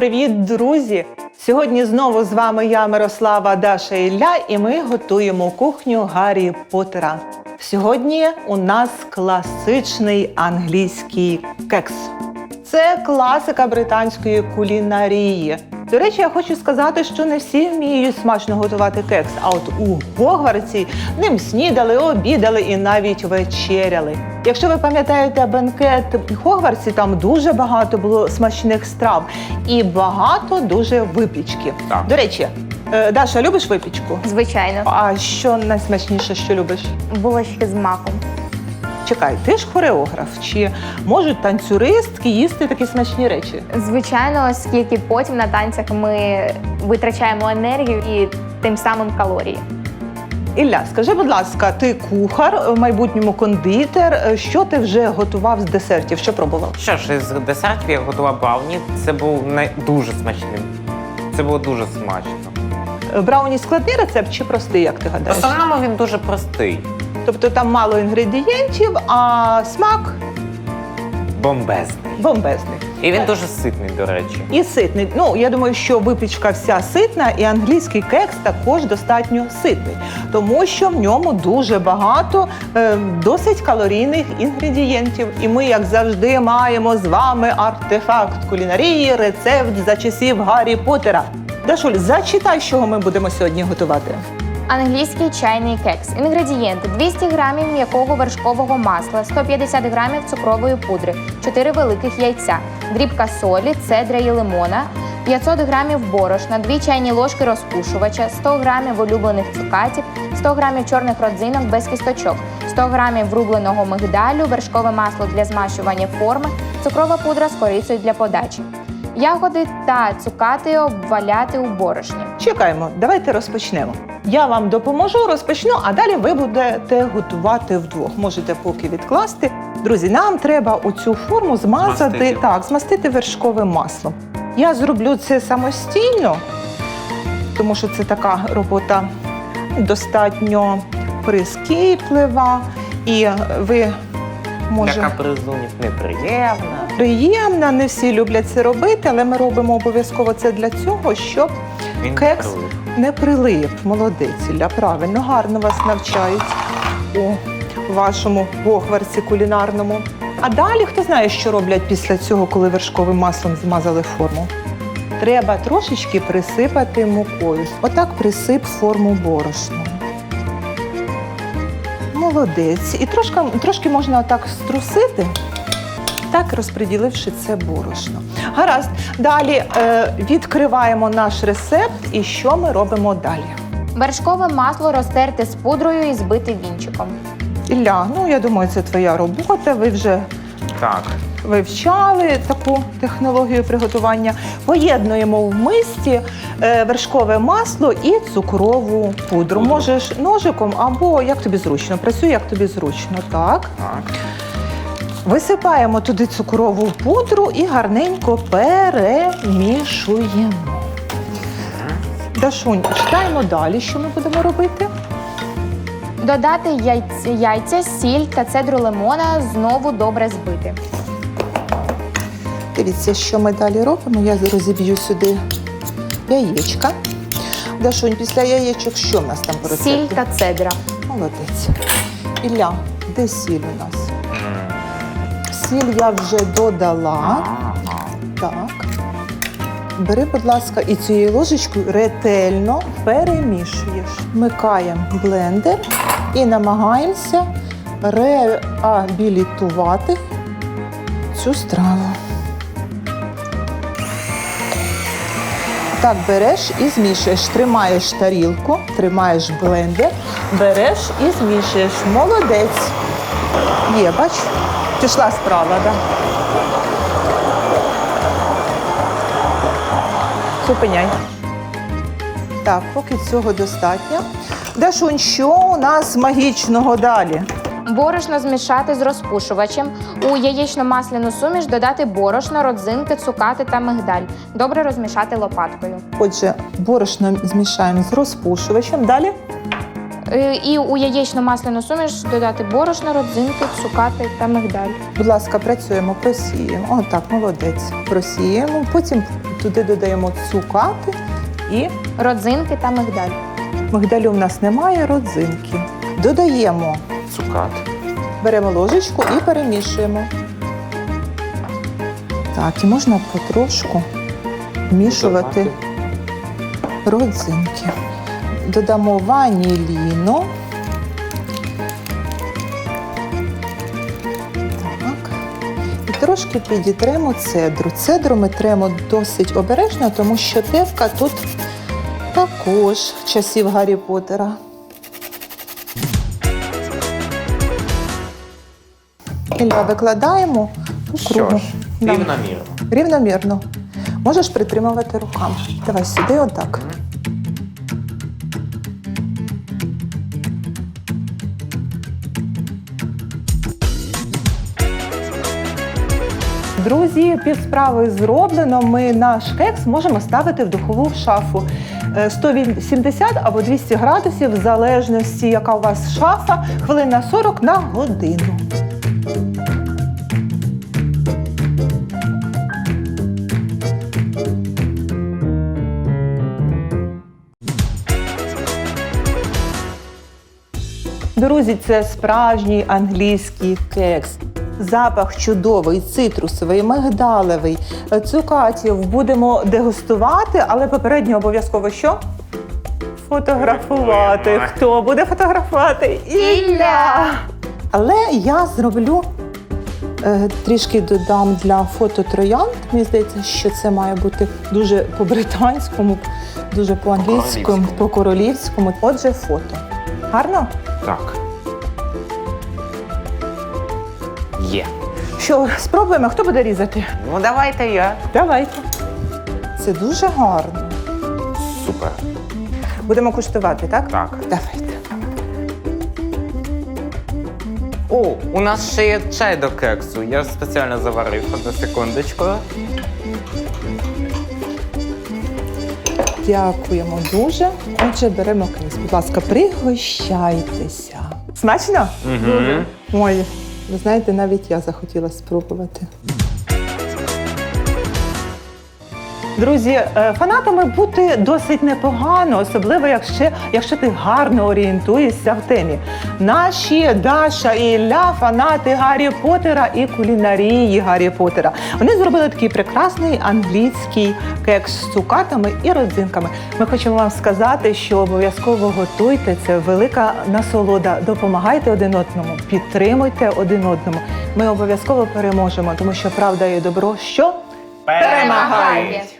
привіт, друзі! Сьогодні знову з вами я, Мирослава Даша Ілля, і ми готуємо кухню Гаррі Поттера. Сьогодні у нас класичний англійський кекс. Це класика британської кулінарії. До речі, я хочу сказати, що не всі вміють смачно готувати кекс. А от у Гогвартсі ним снідали, обідали і навіть вечеряли. Якщо ви пам'ятаєте бенкет в Гогвартсі, там дуже багато було смачних страв і багато дуже випічки. Так. До речі, е, Даша, любиш випічку? Звичайно, А що найсмачніше, що любиш? булочки з маком. Чекай, ти ж хореограф, чи можуть танцюристки їсти такі смачні речі? Звичайно, оскільки потім на танцях ми витрачаємо енергію і тим самим калорії. Ілля, скажи, будь ласка, ти кухар, в майбутньому кондитер. Е, Що ти вже готував з десертів? Що пробував? Що ж, із десертів я готував брауні. Це був не дуже смачним. Це було дуже смачно. Е, Брауні складний рецепт чи простий, як ти В гадаєш? основному він дуже простий, Тобто там мало інгредієнтів, а смак бомбезний. бомбезний. І він дуже ситний, до речі. І ситний. Ну я думаю, що випічка вся ситна, і англійський кекс також достатньо ситний, тому що в ньому дуже багато е, досить калорійних інгредієнтів. І ми, як завжди, маємо з вами артефакт кулінарії, рецепт за часів Гаррі Поттера. Дашуль, зачитай, з чого ми будемо сьогодні готувати. Англійський чайний кекс. Інгредієнти: 200 грамів м'якого вершкового масла, 150 грамів цукрової пудри, 4 великих яйця, дрібка солі, цедра і лимона, 500 грамів борошна, 2 чайні ложки розпушувача, 100 грамів улюблених цукатів, 100 грамів чорних родзинок без кісточок, 100 грамів рубленого мигдалю, вершкове масло для змащування форми, цукрова пудра з корицею для подачі. Ягоди та цукати обваляти у борошні. Чекаємо, давайте розпочнемо. Я вам допоможу, розпочну, а далі ви будете готувати вдвох. Можете поки відкласти. Друзі, нам треба у цю форму змазати, Змастити. так, змастити вершковим маслом. Я зроблю це самостійно, тому що це така робота достатньо прискіплива, і ви Для може капризунів неприємна. Приємна. Не всі люблять це робити, але ми робимо обов'язково це для цього, щоб Він Кекс? прилип. не прилип, молодець, Ілля, правильно, гарно вас навчають у вашому гохварці кулінарному. А далі хто знає, що роблять після цього, коли вершковим маслом змазали форму? Треба трошечки присипати мукою. Отак присип форму борошном. Молодець. І трошки, трошки можна отак струсити, так розподіливши це борошно. Гаразд. Далі е, відкриваємо наш рецепт і що ми робимо далі. Вершкове масло розтерти з пудрою і збити вінчиком. Ілля, ну я думаю, це твоя робота. Ви вже Так. вивчали таку технологію приготування. Поєднуємо в мисці е, вершкове масло і цукрову пудру. Пудру. Можеш ножиком або як тобі зручно. Працюй, як тобі зручно. Так. Так. Висипаємо туди цукрову пудру і гарненько перемішуємо. Дашунь, читаємо далі, що ми будемо робити. Додати яйця, яйця, сіль та цедру лимона знову добре збити. Дивіться, що ми далі робимо. Я розіб'ю сюди яєчка. Дашунь, після яєчок що в нас там рецепту? Сіль та цедра. Молодець. Ілля, де сіль у нас? Сіль я вже додала. Так. Бери, будь ласка, і цією ложечкою ретельно перемішуєш. Вмикаємо блендер і намагаємося реабілітувати цю страву. Так, береш і змішуєш. Тримаєш тарілку, тримаєш блендер, береш і змішуєш. Молодець. Є, бач, пішла справа, так? Да? Зупиняй. Так, поки цього достатньо. Дашунь, що у нас магічного далі? Борошно змішати з розпушувачем. У яєчно-масляну суміш додати борошно, родзинки, цукати та мигдаль. Добре розмішати лопаткою. Отже, борошно змішаємо з розпушувачем. Далі І у яєчно-масляну суміш додати борошно, родзинки, цукати та мигдаль. Будь ласка, працюємо, просіємо. О, так, молодець. Просіємо. Потім туди додаємо цукати і Родзинки та мигдаль. мигдалю в нас немає, родзинки. Додаємо, Цукат. беремо ложечку і перемішуємо. Так, і можна потрошку вмішувати родзинки. Додамо ваніліну. Так. І трошки підітремо цедру. Цедру ми тремо досить обережно, тому що тевка тут також часів Гаррі Поттера. Ілля, викладаємо у Що ж, Да. рівномірно. Рівномірно. Можеш притримувати руками. Давай сюди, отак. Друзі, півсправи зроблено. Ми наш кекс можемо ставити в духову шафу Е, 180 або 200 градусів, в залежності, яка у вас шафа, хвилин на 40 на годину. Друзі, це справжній англійський кекс. Запах чудовий, цитрусовий, мигдалевий, е, цукатів. Будемо дегустувати, але попередньо обов'язково що? Фотографувати. Хто буде фотографувати? Ілля! Але я зроблю е, трішки додам для фото троянд. Мені здається, що це має бути дуже по-британському, дуже по-англійському, По-королівському. по-королівському. Отже, фото. Гарно? Так. Що, спробуємо? Хто буде різати? Ну давайте я. Давайте. Це дуже гарно. Супер. Будемо куштувати, так? Так. Давайте. О, у нас ще є чай до кексу. Я спеціально заварив одну секундочку. Дякуємо дуже. Отже, беремо кейс. Будь ласка, пригощайтеся. Смачно? Угу. Ой, ви знаєте, навіть я захотіла спробувати. Друзі, е, фанатами бути досить непогано, особливо якщо, якщо ти гарно орієнтуєшся в темі. Наші Даша і Ілля фанати Гаррі Поттера і кулінарії Гаррі Поттера. Вони зробили такий прекрасний англійський кекс з цукатами і родзинками. Ми хочемо вам сказати, що обов'язково готуйте це велика насолода. Допомагайте один одному, підтримуйте один одному. Ми обов'язково переможемо, тому що правда і добро що Перемагають!